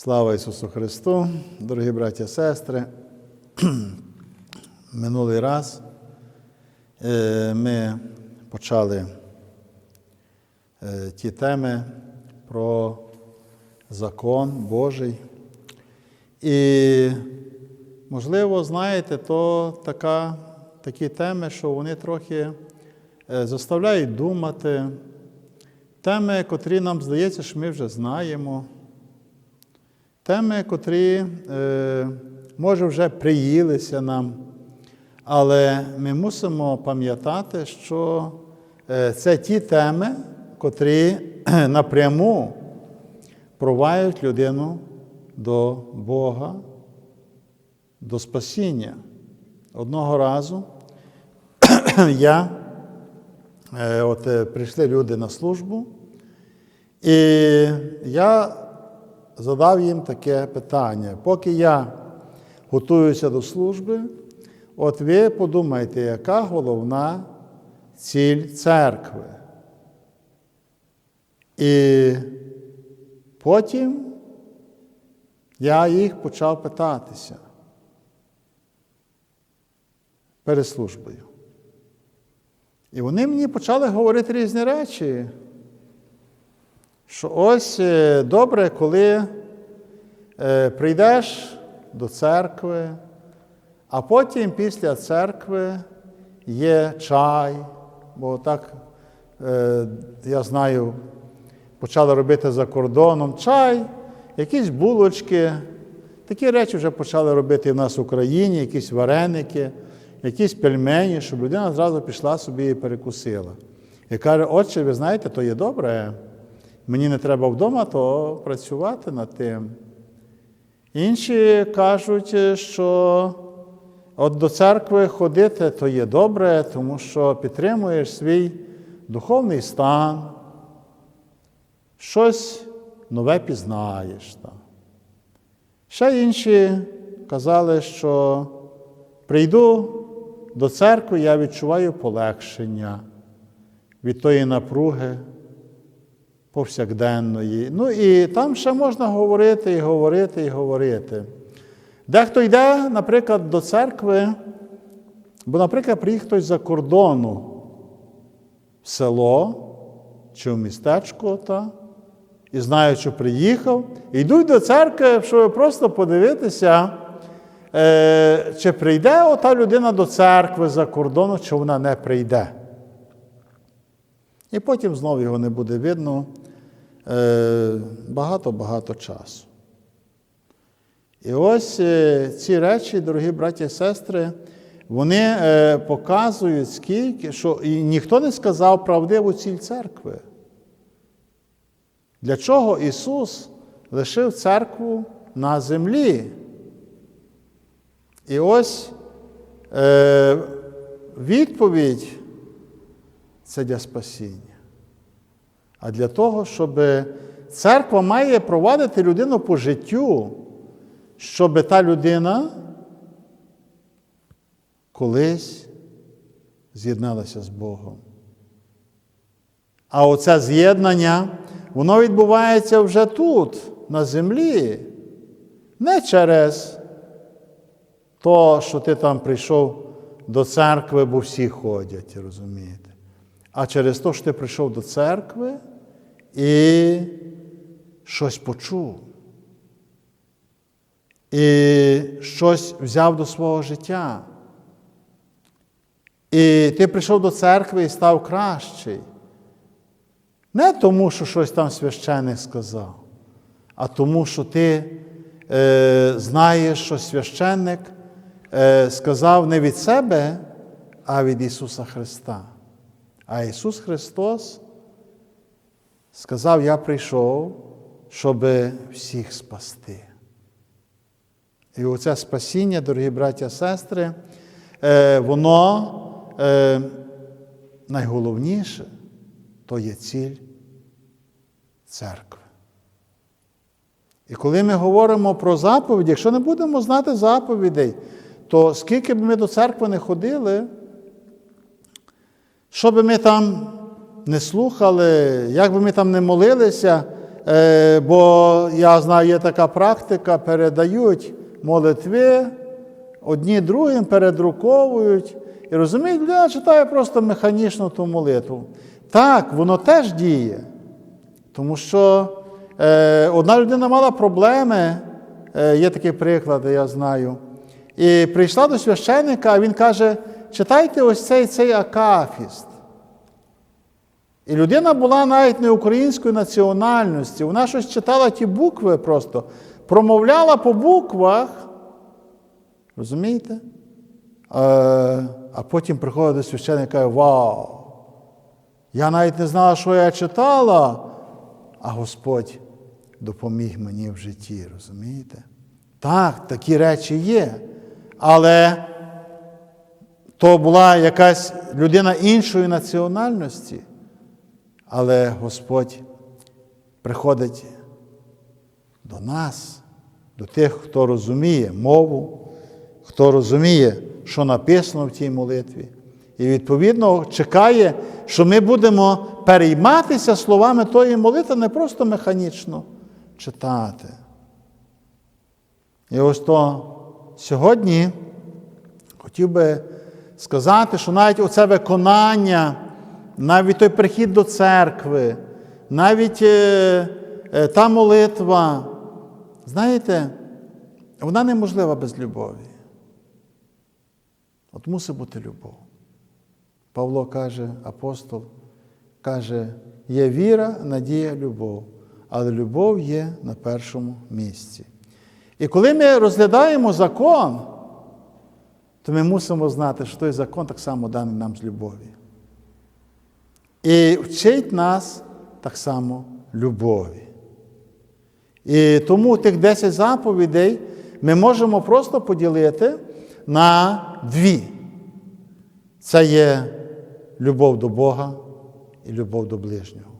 Слава Ісусу Христу, дорогі браті і сестри. Минулий раз е, ми почали е, ті теми про закон Божий. І, можливо, знаєте, то така, такі теми, що вони трохи е, заставляють думати, теми, котрі нам здається, що ми вже знаємо. Теми, котрі, е, може, вже приїлися нам, але ми мусимо пам'ятати, що е, це ті теми, котрі напряму провають людину до Бога, до спасіння. Одного разу я, е, от е, прийшли люди на службу, і я задав їм таке питання. Поки я готуюся до служби, от ви подумайте, яка головна ціль церкви. І потім я їх почав питатися перед службою. І вони мені почали говорити різні речі що ось е, добре, коли е, прийдеш до церкви, а потім після церкви є чай, бо так, е, я знаю, почали робити за кордоном чай, якісь булочки. Такі речі вже почали робити в нас в Україні, якісь вареники, якісь пельмені, щоб людина зразу пішла собі і перекусила. І каже, отче, ви знаєте, то є добре. Мені не треба вдома, то працювати над тим. Інші кажуть, що от до церкви ходити то є добре, тому що підтримуєш свій духовний стан, щось нове пізнаєш. Ще інші казали, що прийду до церкви, я відчуваю полегшення від тої напруги повсякденної. Ну і там ще можна говорити і говорити і говорити. Дехто йде, наприклад, до церкви, бо, наприклад, приїхав хтось за кордону в село чи в містечко, та, і знає, що приїхав, і йдуть до церкви, щоб просто подивитися, е, чи прийде ота людина до церкви за кордону, чи вона не прийде. І потім знову його не буде видно багато-багато часу. І ось е, ці речі, дорогі браті і сестри, вони е, показують, скільки, що і ніхто не сказав правдиву ціль церкви. Для чого Ісус лишив церкву на землі? І ось е, відповідь це для спасіння. А для того, щоб церква має провадити людину по життю, щоб та людина колись з'єдналася з Богом. А оце з'єднання, воно відбувається вже тут, на землі, не через то, що ти там прийшов до церкви, бо всі ходять, розумієте а через те, що ти прийшов до церкви і щось почув. І щось взяв до свого життя. І ти прийшов до церкви і став кращий. Не тому, що щось там священник сказав, а тому, що ти е, знаєш, що священник е, сказав не від себе, а від Ісуса Христа. А Ісус Христос сказав: Я прийшов, щоб всіх спасти. І оце спасіння, дорогі браття і сестри, воно найголовніше то є ціль церкви. І коли ми говоримо про заповіді, якщо не будемо знати заповідей, то скільки б ми до церкви не ходили, що би ми там не слухали, як би ми там не молилися, е, бо я знаю, є така практика, передають молитви, одні другим передруковують. І розуміють, людина читає просто механічно ту молитву. Так, воно теж діє. Тому що е, одна людина мала проблеми, е, є такий приклад, я знаю. І прийшла до священника, а він каже: читайте ось цей цей акафіст. І людина була навіть не української національності. Вона щось читала ті букви просто, промовляла по буквах. Розумієте? Е, а потім приходить до священника і каже, Вау! Я навіть не знала, що я читала, а Господь допоміг мені в житті, розумієте? Так, такі речі є. Але то була якась людина іншої національності. Але Господь приходить до нас, до тих, хто розуміє мову, хто розуміє, що написано в тій молитві. І відповідно чекає, що ми будемо перейматися словами тої молитви, не просто механічно читати. І ось то сьогодні хотів би сказати, що навіть оце виконання, навіть той прихід до церкви, навіть е, е, та молитва, знаєте, вона неможлива без любові. От мусить бути любов. Павло каже, апостол, каже, є віра, надія, любов, але любов є на першому місці. І коли ми розглядаємо закон, то ми мусимо знати, що той закон так само даний нам з любові. І вчить нас так само любові. І тому тих 10 заповідей ми можемо просто поділити на дві. Це є любов до Бога і любов до ближнього.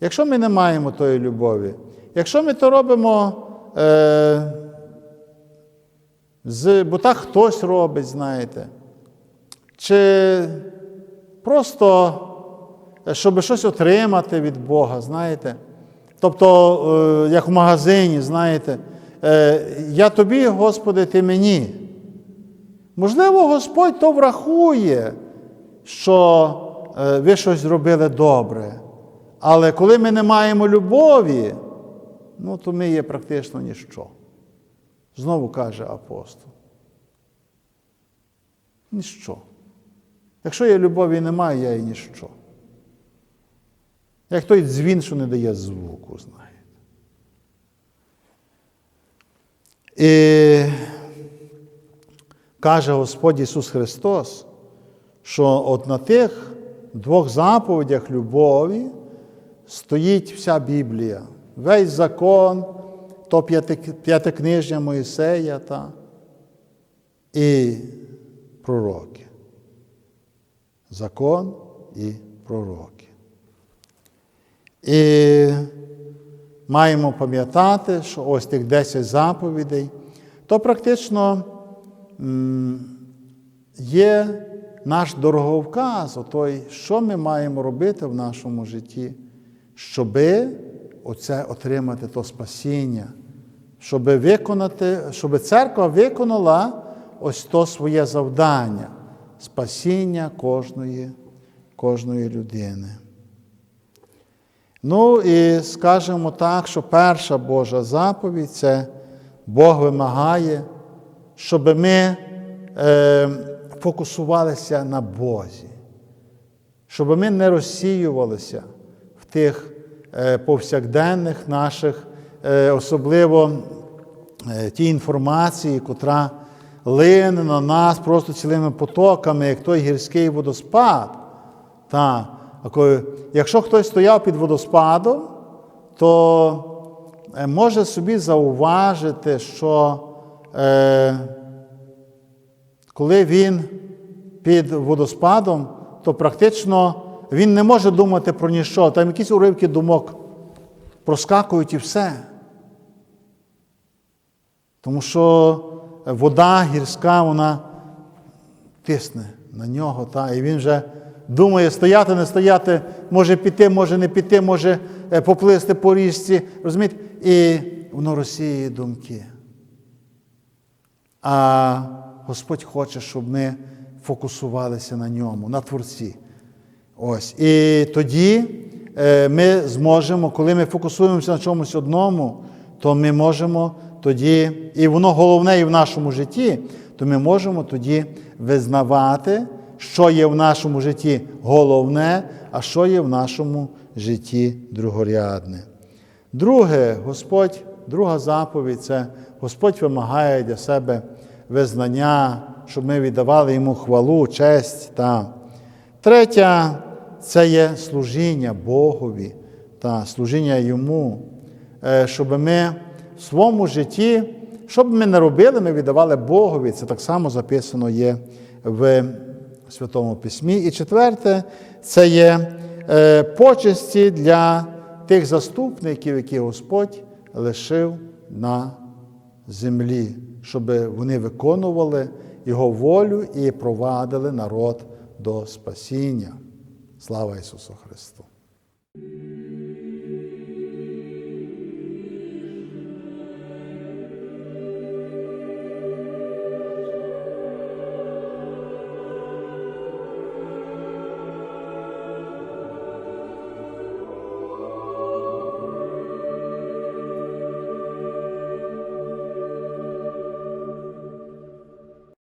Якщо ми не маємо тої любові, якщо ми то робимо, е, з, бо так хтось робить, знаєте, чи просто е, щоб щось отримати від Бога, знаєте. Тобто, е, як в магазині, знаєте, е, я тобі, Господи, ти мені. Можливо, Господь то врахує, що ви щось зробили добре. Але коли ми не маємо любові, ну, то ми є практично ніщо. Знову каже апостол. Ніщо. Якщо я любові немає, я і ніщо. Як той дзвін, що не дає звуку, знаєте. І каже Господь Ісус Христос, що от на тих двох заповідях любові стоїть вся Біблія, весь закон, то п'ятикнижня Моїсея та, і пророки. Закон і пророки. І маємо пам'ятати, що ось тих 10 заповідей, то практично є наш дороговказ, о той, що ми маємо робити в нашому житті, щоби оце отримати то спасіння, щоб виконати, щоб церква виконала ось то своє завдання спасіння кожної, кожної людини. Ну і скажемо так, що перша Божа заповідь це Бог вимагає, щоб ми е, фокусувалися на Бозі, щоб ми не розсіювалися в тих повсякденних наших, е, особливо е, тій інформації, котра лине на нас просто цілими потоками, як той гірський водоспад. Та, Якщо хтось стояв під водоспадом, то е, може собі зауважити, що е, коли він під водоспадом, то практично він не може думати про ніщо. Там якісь уривки думок проскакують і все. Тому що вода гірська, вона тисне на нього, та, і він вже думає, стояти, не стояти, може піти, може не піти, може е, поплисти по річці. Розумієте? І воно розсіює думки. А Господь хоче, щоб ми фокусувалися на ньому, на Творці. Ось. І тоді е, ми зможемо, коли ми фокусуємося на чомусь одному, то ми можемо тоді, і воно головне і в нашому житті, то ми можемо тоді визнавати, що є в нашому житті головне, а що є в нашому житті другорядне. Друге, Господь, друга заповідь це Господь вимагає для себе визнання, щоб ми віддавали йому хвалу, честь. Та. Третя це є служіння Богові та служіння Йому, Е, щоб ми в своєму житті, що б ми не робили, ми віддавали Богові. Це так само записано є в Святому Письмі. І четверте, це є е, почесті для тих заступників, які Господь лишив на землі, щоб вони виконували Його волю і провадили народ до спасіння. Слава Ісусу Христу!